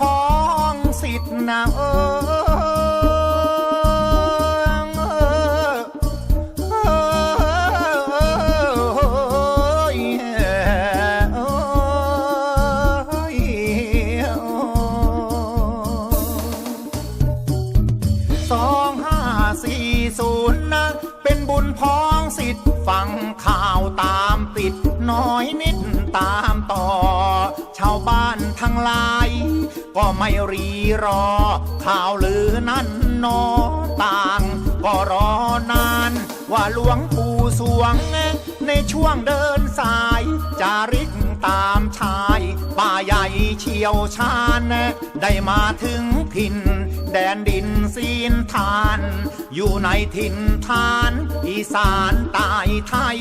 พ้องสิทธิ์นาเออังข่าวตามติดน้อยนิดตามต่อ ชาวบ้านทั้งหลาย ก็ไม่รีรอ ข่าวลือนั้นนอต่าง ก็รอนาน ว่าหลวงปู่สวง ในช่วงเดินสายจาริกตามชา ชี่ยวชาญ ได้มาถึงถิ่น แดนดินซีนทาน อยู่ในถิ่นทาน อีสานใต้ไทย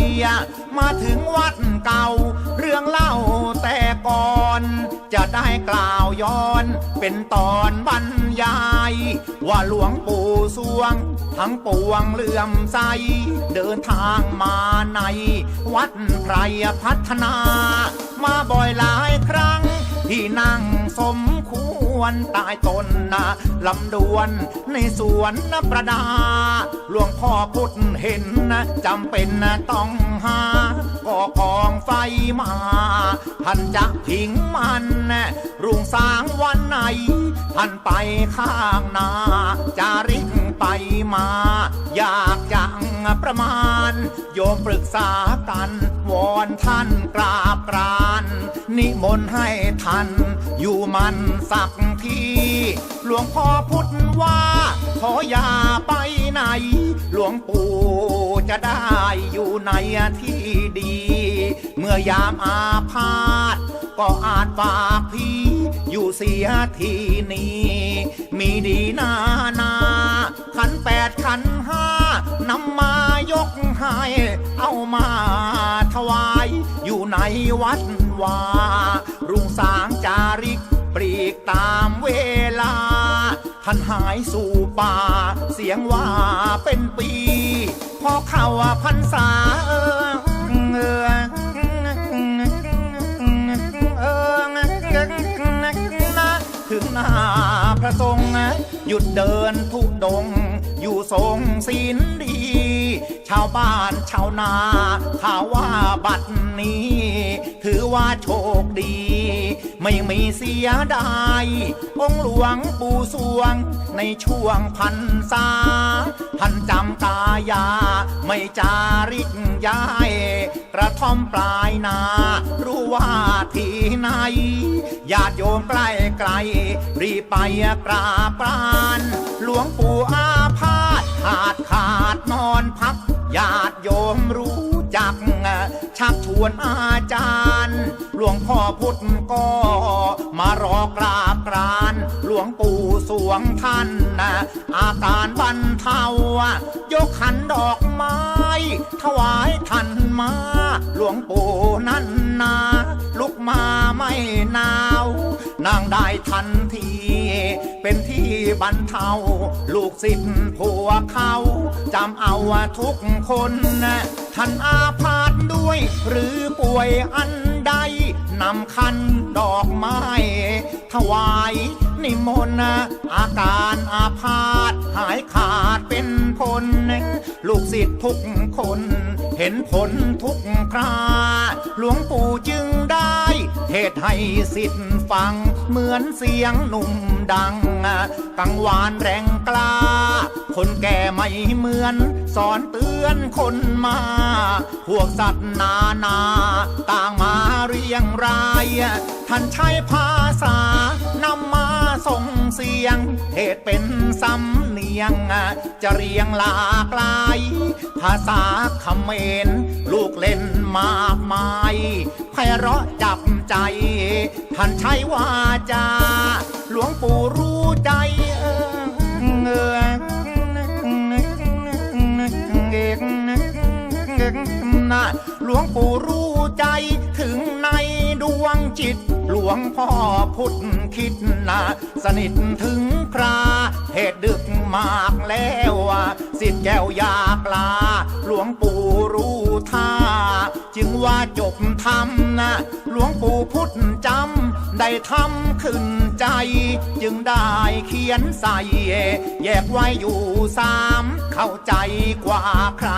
มาถึงวัดเก่า เรื่องเล่าแต่ก่อน จะได้กล่าวย้อน เป็นตอนบรรยาย ว่าหลวงปู่สวง ทั้งปวงเลื่อมใส เดินทางมาใน วัดไพรพัฒนา มาบ่อยหลายครั้ง ที่นั่งสมควรตายตนนะลำดวนในสวนนะประดา หลวงพ่อพุทธเห็นนะจำเป็นนะต้องหาก่อกองไฟมาท่านจะทิ้งมันนะรุ่งสางวันไหน ท่านไปข้างนาจาริก ไปมา อยากจังประมาณ โยมปรึกษากัน วอนท่านกราบกราน นิมนต์ให้ท่าน อยู่มันสักที หลวงพ่อพุทธว่า ขออย่าไปไหน หลวงปู่จะได้อยู่ในที่ดี เมื่อยามอาพาธก็อาจฝากพี่ อยู่เสียทีนี้ มีดีนานา แปดขันห้านำมายกให้ เอามาถวาย อยู่ในวัดวา รุ่งสางจาริกปรีกตามเวลา ท่านหายสู่ป่า เสียงว่าเป็นปี พอเข้าพรรษาเออเออเออนะถึงหน้าพระทรงหยุดเดินทุดง อยู่ทรงศีลดี ชาวบ้านชาวนาข่าวว่าบัดนี้ ถือว่าโชคดี ไม่มีเสียดายองหลวงปู่สวง ในช่วงพันษาท่านจำกายา ไม่จาริกย้าย กระท่อมปลายนา รู้ว่าที่ไหนญาติโยมใกล้ไกล รีบไปกราบกราน หลวงปู่ วนอาจารย์ หลวงพ่อพุทธก็มารอกราบกราน หลวงปู่สวงท่านนะอาการบรรเทายกขันดอกไม้ ถวายท่านมา หลวงปู่นั่นนาลุกมาไม่หนาวนั่งได้ทันที เป็นที่บรรเทา ลูกศิษย์ผัวเขาจำเอาทุกคน ท่านอาพาธด้วย หรือป่วยอันใดนำคันดอกไม้ ถวายนิมนต์อาการอาพาธหายขาดเป็นผลลูกศิษย์ทุกคน เห็นผลทุกครา หลวงปู่จึงได้ เทศให้สิทธิ์ฟัง เหมือนเสียงหนุ่มดังกังวานแรงกล้า คนแก่ไม่เหมือนสอนเตืือนคนมา พวกสัตว์นานา ต่างมาเรียงราย ท่านใช้ภาษานำมาส่งเสียง เหตุเป็นสำเนียง จะเรียงหลากลาย ภาษาคำเมรลูกเล่นมากมายไพเราะจับใจ ท่านใช้วาจา หลวงปู่ ลวงปู่รู้ใจถึงในดวงจิต หลวงพ่อพุทธคิดนะสนิทถึงคราเหตุดึกมากแล้วสิทธิ์แก้วยากลา หลวงปู่รู้ท่า จึงว่าจบธรรมนะหลวงปู่พุทธจำได้ทำขึ้นใจ จึงได้เขียนใส่แยกไว้อยู่สาม เข้าใจกว่าใคร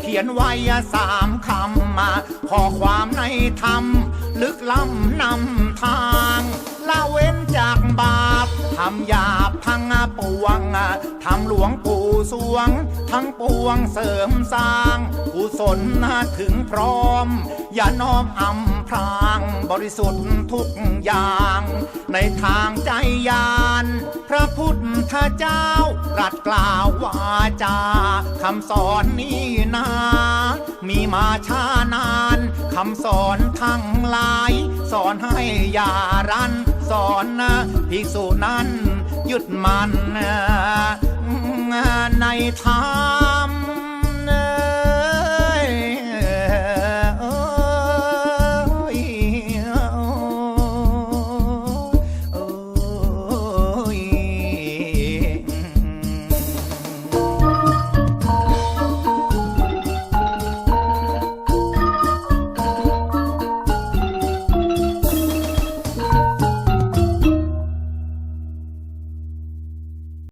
เขียนไว้สามคำมาข้อความในธรรม ลึกล้ำนำทางละเว้นจากบาปททำหยาบทั้งปวงทำหลวงปู่สวง ทั้งปวงเสริมสร้างกุศลถึงพร้อม อย่าน้อมอำพราง บริสุทธิ์ทุกอย่าง ในทางใจยาน พระพุทธเจ้าตรัสกล่าววาจาคำสอนนี้นามีมาช้านานคำสอนทั้งหลาย สอนให้อย่ารัน สอนนะภิกษุนั้นหยุดมันในทาง